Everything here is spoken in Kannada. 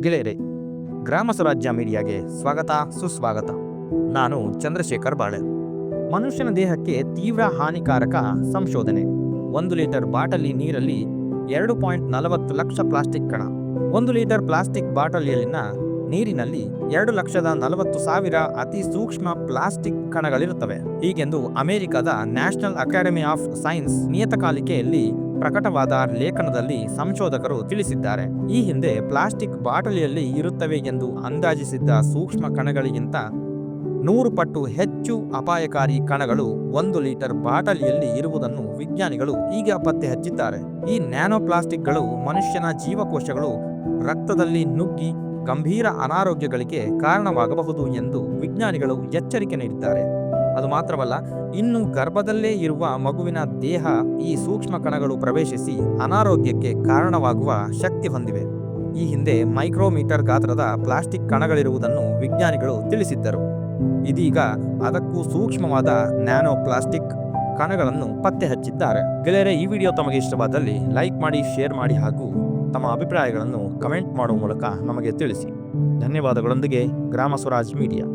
ಗೆಳೆಯರೆ ಗ್ರಾಮ ಸ್ವರಾಜ್ಯ ಮೀಡಿಯಾಗೆ ಸ್ವಾಗತ, ಸುಸ್ವಾಗತ. ನಾನು ಚಂದ್ರಶೇಖರ್ ಬಾಳೆ. ಮನುಷ್ಯನ ದೇಹಕ್ಕೆ ತೀವ್ರ ಹಾನಿಕಾರಕ ಸಂಶೋಧನೆ. ಒಂದು ಲೀಟರ್ ಬಾಟಲಿ ನೀರಲ್ಲಿ ಎರಡು ಪಾಯಿಂಟ್ ನಲವತ್ತು ಲಕ್ಷ ಪ್ಲಾಸ್ಟಿಕ್ ಕಣ. ಒಂದು ಲೀಟರ್ ಪ್ಲಾಸ್ಟಿಕ್ ಬಾಟಲಿಯಲ್ಲಿನ ನೀರಿನಲ್ಲಿ ಎರಡು ಲಕ್ಷದ ನಲವತ್ತು ಸಾವಿರ ಅತಿ ಸೂಕ್ಷ್ಮ ಪ್ಲಾಸ್ಟಿಕ್ ಕಣಗಳಿರುತ್ತವೆ. ಹೀಗೆಂದು ಅಮೆರಿಕದ ನ್ಯಾಷನಲ್ ಅಕಾಡೆಮಿ ಆಫ್ ಸೈನ್ಸ್ ನಿಯತಕಾಲಿಕೆಯಲ್ಲಿ ಪ್ರಕಟವಾದ ಲೇಖನದಲ್ಲಿ ಸಂಶೋಧಕರು ತಿಳಿಸಿದ್ದಾರೆ. ಈ ಹಿಂದೆ ಪ್ಲಾಸ್ಟಿಕ್ ಬಾಟಲಿಯಲ್ಲಿ ಇರುತ್ತವೆ ಎಂದು ಅಂದಾಜಿಸಿದ್ದ ಸೂಕ್ಷ್ಮ ಕಣಗಳಿಗಿಂತ ನೂರು ಪಟ್ಟು ಹೆಚ್ಚು ಅಪಾಯಕಾರಿ ಕಣಗಳು ಒಂದು ಲೀಟರ್ ಬಾಟಲಿಯಲ್ಲಿ ಇರುವುದನ್ನು ವಿಜ್ಞಾನಿಗಳು ಈಗ ಪತ್ತೆ ಹಚ್ಚಿದ್ದಾರೆ ಈ ನ್ಯಾನೋ ಪ್ಲಾಸ್ಟಿಕ್ಗಳು ಮನುಷ್ಯನ ಜೀವಕೋಶಗಳು ರಕ್ತದಲ್ಲಿ ನುಗ್ಗಿ ಗಂಭೀರ ಅನಾರೋಗ್ಯಗಳಿಗೆ ಕಾರಣವಾಗಬಹುದು ಎಂದು ವಿಜ್ಞಾನಿಗಳು ಎಚ್ಚರಿಕೆ ನೀಡಿದ್ದಾರೆ. ಅದು ಮಾತ್ರವಲ್ಲ, ಇನ್ನು ಗರ್ಭದಲ್ಲೇ ಇರುವ ಮಗುವಿನ ದೇಹ ಈ ಸೂಕ್ಷ್ಮ ಕಣಗಳು ಪ್ರವೇಶಿಸಿ ಅನಾರೋಗ್ಯಕ್ಕೆ ಕಾರಣವಾಗುವ ಶಕ್ತಿ ಹೊಂದಿವೆ. ಈ ಹಿಂದೆ ಮೈಕ್ರೋಮೀಟರ್ ಗಾತ್ರದ ಪ್ಲಾಸ್ಟಿಕ್ ಕಣಗಳಿರುವುದನ್ನು ವಿಜ್ಞಾನಿಗಳು ತಿಳಿಸಿದ್ದರು. ಇದೀಗ ಅದಕ್ಕೂ ಸೂಕ್ಷ್ಮವಾದ ನ್ಯಾನೋ ಪ್ಲಾಸ್ಟಿಕ್ ಕಣಗಳನ್ನು ಪತ್ತೆ ಹಚ್ಚಿದ್ದಾರೆ. ಗೆಳೆಯರೆ, ಈ ವಿಡಿಯೋ ತಮಗೆ ಇಷ್ಟವಾದಲ್ಲಿ ಲೈಕ್ ಮಾಡಿ, ಶೇರ್ ಮಾಡಿ ಹಾಗೂ ತಮ್ಮ ಅಭಿಪ್ರಾಯಗಳನ್ನು ಕಮೆಂಟ್ ಮಾಡುವ ಮೂಲಕ ನಮಗೆ ತಿಳಿಸಿ. ಧನ್ಯವಾದಗಳೊಂದಿಗೆ ಗ್ರಾಮ ಸ್ವರಾಜ್ ಮೀಡಿಯಾ.